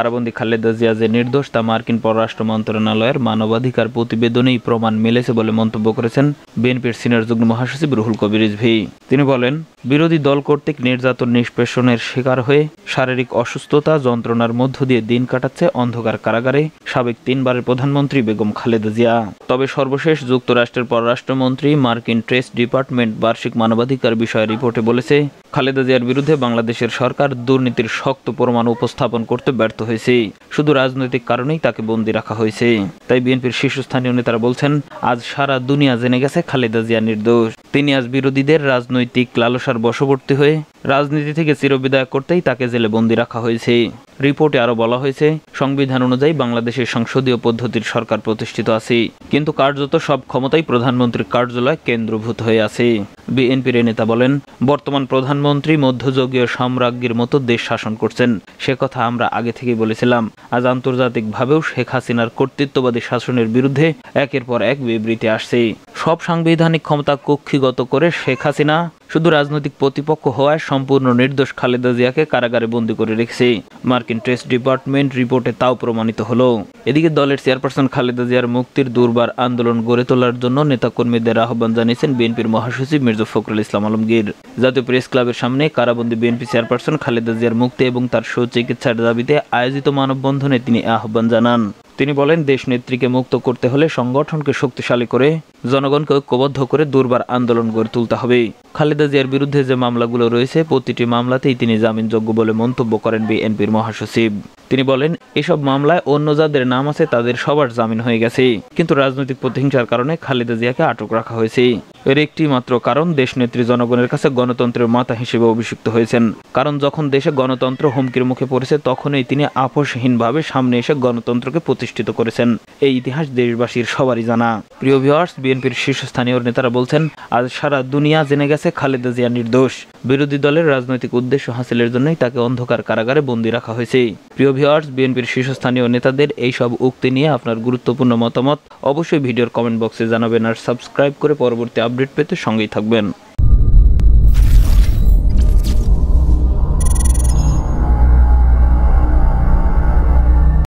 কারাবন্দী খালেদা জিয়া যে নির্দোষ তা মার্কিন পররাষ্ট্র মন্ত্রণালয়ের মানবাধিকার প্রতিবেদনেই প্রমাণ মিলেছে বলে মন্তব্য করেছেন বিএনপির সিনিয়র যুগ্ম মহাসচিব রুহুল কবির রিজভী। তিনি বলেন, বিরোধী দল কর্তৃক নির্যাতন নিষ্পেষণের শিকার হয়ে শারীরিক অসুস্থতা যন্ত্রণার মধ্য দিয়ে দিন কাটাচ্ছে অন্ধকার কারাগারে সাবেক তিনবারের প্রধানমন্ত্রী বেগম খালেদা জিয়া। তবে সর্বশেষ যুক্তরাষ্ট্রের পররাষ্ট্রমন্ত্রী মার্কিন ট্রেস ডিপার্টমেন্ট বার্ষিক মানবাধিকার বিষয়ে রিপোর্টে বলেছে খালেদা জিয়ার বিরুদ্ধে বাংলাদেশের সরকার দুর্নীতির শক্ত প্রমাণ উপস্থাপন করতে ব্যর্থ হয়েছে। শুধু রাজনৈতিক কারণেই তাকে বন্দী রাখা হয়েছে। তাই বিএনপির শীর্ষস্থানীয় নেতারা বলছেন, আজ সারা দুনিয়া জেনে গেছে খালেদা জিয়া নির্দোষ। তিনি আজ বিরোধীদের রাজনৈতিক লালসার বশবর্তী হয়ে রাজনীতি থেকে চিরবিদায় করতেই তাকে জেলে বন্দী রাখা হয়েছে। রিপোর্টে আরও বলা হয়েছে, সংবিধান অনুযায়ী বাংলাদেশের সংসদীয় পদ্ধতির সরকার প্রতিষ্ঠিত আছে, কিন্তু কার্যত সব ক্ষমতাই প্রধানমন্ত্রীর কার্যালয় কেন্দ্রভূত হয়ে আছে। বিএনপির নেতা বলেন, বর্তমান প্রধানমন্ত্রী মধ্যযুগীয় সাম্রাজ্ঞীর মতো দেশ শাসন করছেন। সে কথা আমরা আগে থেকেই বলেছিলাম। আজ আন্তর্জাতিকভাবেও শেখ হাসিনার কর্তৃত্ববাদী শাসনের বিরুদ্ধে একের পর এক বিবৃতি আসছে। সব সাংবিধানিক ক্ষমতা কক্ষিগত করে শেখ হাসিনা শুধু রাজনৈতিক প্রতিপক্ষ হওয়ায় সম্পূর্ণ নির্দোষ খালেদা জিয়াকে কারাগারে বন্দী করে রেখেছে। মার্কিন ট্রেস ডিপার্টমেন্ট রিপোর্টে তাও প্রমাণিত হলো। এদিকে দলের চেয়ারপারসন খালেদা জিয়ার মুক্তির দুর্বার আন্দোলন গড়ে তোলার জন্য নেতাকর্মীদের আহ্বান জানিয়েছেন বিএনপির মহাসচিব মির্জা ফখরুল ইসলাম আলমগীর। জাতীয় প্রেস ক্লাবের সামনে কারাবন্দী বিএনপি চেয়ারপারসন খালেদা জিয়ার মুক্তি এবং তার সুচিকিৎসার দাবিতে আয়োজিত মানববন্ধনে তিনি আহ্বান জানান। তিনি বলেন দেশ নেত্রীকে মুক্ত করতে হলে সংগঠনকে শক্তিশালী করে জনগণকে ঐক্যবদ্ধ করে দুর্বার আন্দোলন গড়ে তুলতে হবে। খালেদা জিয়ার বিরুদ্ধে যে মামলাগুলো রয়েছে, প্রতিটি মামলাতেই তিনি জামিনযোগ্য বলে মন্তব্য করেন বিএনপির মহাসচিব। তিনি বলেন, এসব মামলায় অন্য যাদের নাম আছে তাদের সবার জামিন হয়ে গেছে। কিন্তু রাজনৈতিক প্রতিহিংসার কারণে খালেদা জিয়াকে আটক রাখা হয়েছে। এর একটি মাত্র কারণ, দেশনেত্রী জনগণের কাছে গণতন্ত্রের মাতা হিসেবে অভিষিক্ত হয়েছেন। কারণ যখন দেশে গণতন্ত্র হুমকির মুখে পড়েছে, তখনই তিনি আপোষহীনভাবে সামনে এসে গণতন্ত্রকে প্রতিষ্ঠিত করেছেন। এই ইতিহাস দেশবাসীর সবারই জানা। প্রিয় ভিউয়ার্স বিএনপির শীর্ষস্থানীয় নেতারা বলছেন, আজ সারা দুনিয়া জেনে গেছে খালেদা জিয়া নির্দোষ। বিরোধী দলের রাজনৈতিক উদ্দেশ্য হাসিলের জন্যই তাকে অন্ধকার কারাগারে বন্দী রাখা হয়েছে। প্রিয় ভিউয়ার্স বিএনপির শীর্ষস্থানীয় নেতাদের এই সব উক্তি নিয়ে আপনার গুরুত্বপূর্ণ মতামত অবশ্যই ভিডিওর কমেন্ট বক্সে জানাবেন আর সাবস্ক্রাইব করে পরবর্তী আপডেট পেতে সঙ্গেই থাকবেন।